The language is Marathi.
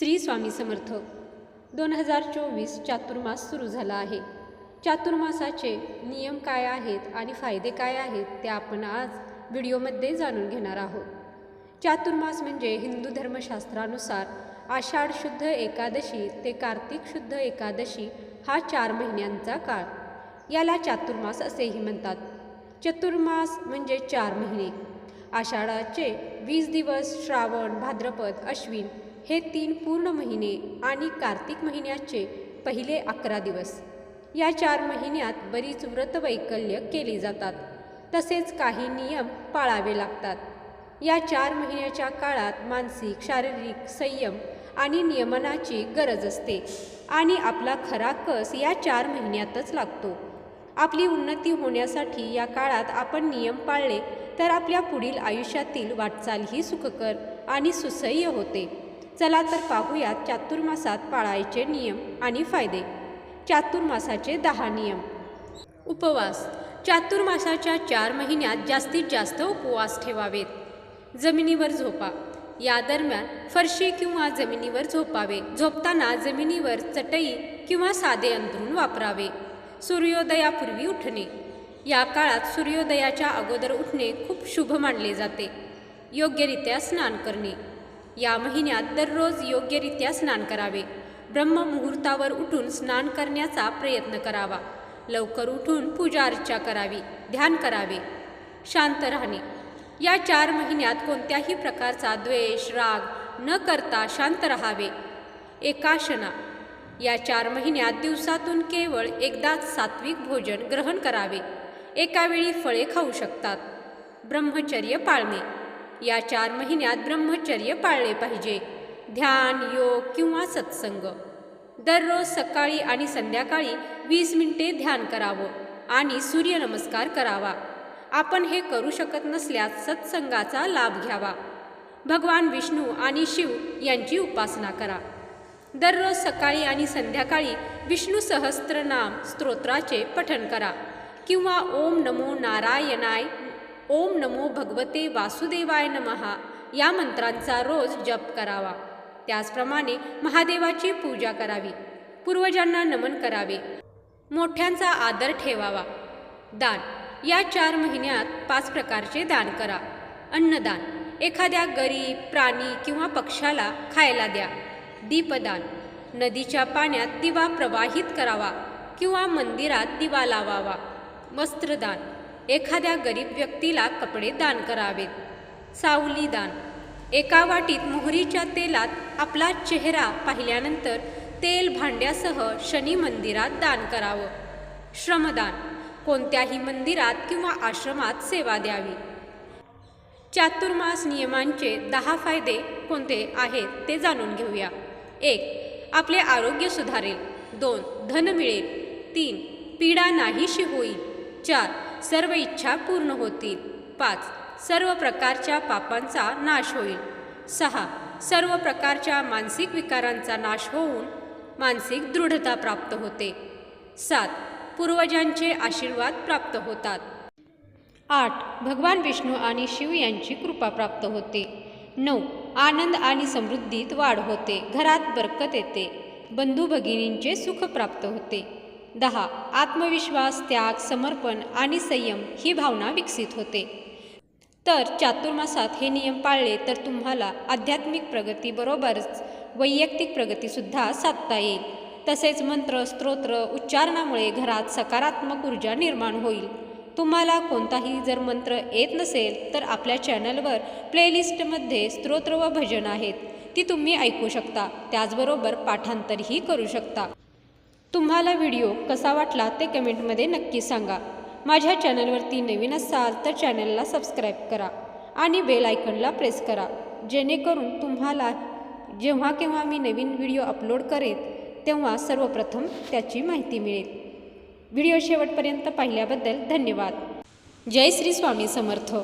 श्री स्वामी समर्थ. दोन हजार चोवीस चातुर्मास सुरू झाला आहे. चातुर्मासाचे नियम काय आहेत आणि फायदे काय आहेत ते आपण आज व्हिडिओमध्ये जाणून घेणार आहोत. चातुर्मास म्हणजे हिंदू धर्मशास्त्रानुसार आषाढ शुद्ध एकादशी ते कार्तिक शुद्ध एकादशी हा चार महिन्यांचा काळ. याला चातुर्मास असेही म्हणतात. चतुर्मास म्हणजे चार महिने. आषाढाचे वीस दिवस श्रावण भाद्रपद अश्विन हे तीन पूर्ण महिने आणि कार्तिक महिन्याचे पहिले अकरा दिवस. या चार महिन्यात बरीच व्रतवैकल्य केली जातात. तसेच काही नियम पाळावे लागतात. या चार महिन्याच्या काळात मानसिक शारीरिक संयम आणि नियमनाची गरज असते आणि आपला खरा कस या चार महिन्यातच लागतो. आपली उन्नती होण्यासाठी या काळात आपण नियम पाळले तर आपल्या पुढील आयुष्यातील वाटचालही सुखकर आणि सुसह्य होते. चला तर पाहूयात चातुर्मासात पाळायचे नियम आणि फायदे. चातुर्मासाचे दहा नियम. उपवास. चातुर्मासाच्या चार महिन्यात जास्तीत जास्त उपवास ठेवावेत. जमिनीवर झोपा. या दरम्यान फरशी किंवा जमिनीवर झोपावे. झोपताना जमिनीवर चटई किंवा साधे अंथरूण वापरावे. सूर्योदयापूर्वी उठणे. या काळात सूर्योदयाच्या अगोदर उठणे खूप शुभ मानले जाते. योग्यरित्या स्नान करणे. या महिन्यात दररोज योग्यरित्या स्नान करावे. ब्रह्ममुहूर्तावर उठून स्नान करण्याचा प्रयत्न करावा. लवकर उठून पूजा अर्चा करावी ध्यान करावे. शांत राहणे. या चार महिन्यात कोणत्याही प्रकारचा द्वेष राग न करता शांत राहावे. एकाशना या चार महिन्यात दिवसातून केवळ एकदाच सात्विक भोजन ग्रहण करावे. एकावेळी फळे खाऊ शकतात. ब्रह्मचर्य पाळणे. या चार महिन्यात ब्रह्मचर्य पाळले पाहिजे. ध्यान योग किंवा सत्संग. दररोज सकाळी आणि संध्याकाळी वीस मिनिटे ध्यान करावं आणि सूर्यनमस्कार करावा. आपण हे करू शकत नसल्यास सत्संगाचा लाभ घ्यावा. भगवान विष्णू आणि शिव यांची उपासना करा. दररोज सकाळी आणि संध्याकाळी विष्णू सहस्त्रनाम स्तोत्राचे पठण करा किंवा ओम नमो नारायणाय ओम नमो भगवते वासुदेवाय नमहा या मंत्रांचा रोज जप करावा. त्याचप्रमाणे महादेवाची पूजा करावी. पूर्वजांना नमन करावे. मोठ्यांचा आदर ठेवावा. दान. या चार महिन्यात पाच प्रकारचे दान करा. अन्नदान. एखाद्या गरीब प्राणी किंवा पक्षाला खायला द्या. दीपदान. नदीच्या पाण्यात दिवा प्रवाहित करावा किंवा मंदिरात दिवा लावावा. वस्त्रदान. एखाद्या गरीब व्यक्तीला कपडे दान करावेत. सावली दान. एका वाटीत मोहरीच्या तेलात आपला चेहरा पाहिल्यानंतर तेल भांड्यासह शनी मंदिरात दान करावं. श्रमदान. कोणत्याही मंदिरात किंवा आश्रमात सेवा द्यावी. चातुर्मास नियमांचे दहा फायदे कोणते आहेत ते जाणून घेऊया. एक आपले आरोग्य सुधारेल. दोन धन मिळेल. तीन पीडा नाहीशी होईल. चार सर्व इच्छा पूर्ण होतील. पाच सर्व प्रकारच्या पापांचा नाश होईल. सहा सर्व प्रकारच्या मानसिक विकारांचा नाश होऊन मानसिक दृढता प्राप्त होते. सात पूर्वजांचे आशीर्वाद प्राप्त होतात. आठ भगवान विष्णू आणि शिव यांची कृपा प्राप्त होते. नऊ आनंद आणि समृद्धीत वाढ होते. घरात बरकत येते. बंधू भगिनींचे सुख प्राप्त होते. दहा. आत्मविश्वास त्याग समर्पण आणि संयम ही भावना विकसित होते. तर चातुर्मासात हे नियम पाळले तर तुम्हाला आध्यात्मिक प्रगतीबरोबरच वैयक्तिक प्रगतीसुद्धा साधता येईल. तसेच मंत्र स्तोत्र उच्चारणामुळे घरात सकारात्मक ऊर्जा निर्माण होईल. तुम्हाला कोणताही जर मंत्र येत नसेल तर आपल्या चॅनलवर प्लेलिस्टमध्ये स्तोत्र व भजन आहेत. ती तुम्ही ऐकू शकता. त्याचबरोबर पाठांतरही करू शकता. तुम्हाला व्हिडिओ कसा वाटला ते कमेंटमध्ये नक्की सांगा. माझ्या चॅनलवरती नवीन असाल तर चॅनलला सबस्क्राईब करा आणि बेल आयकनला प्रेस करा. जेणेकरून तुम्हाला जेव्हा केव्हा मी नवीन व्हिडिओ अपलोड करेन तेव्हा सर्वप्रथम त्याची माहिती मिळेल. व्हिडिओ शेवटपर्यंत पाहिल्याबद्दल धन्यवाद. जय श्री स्वामी समर्थ.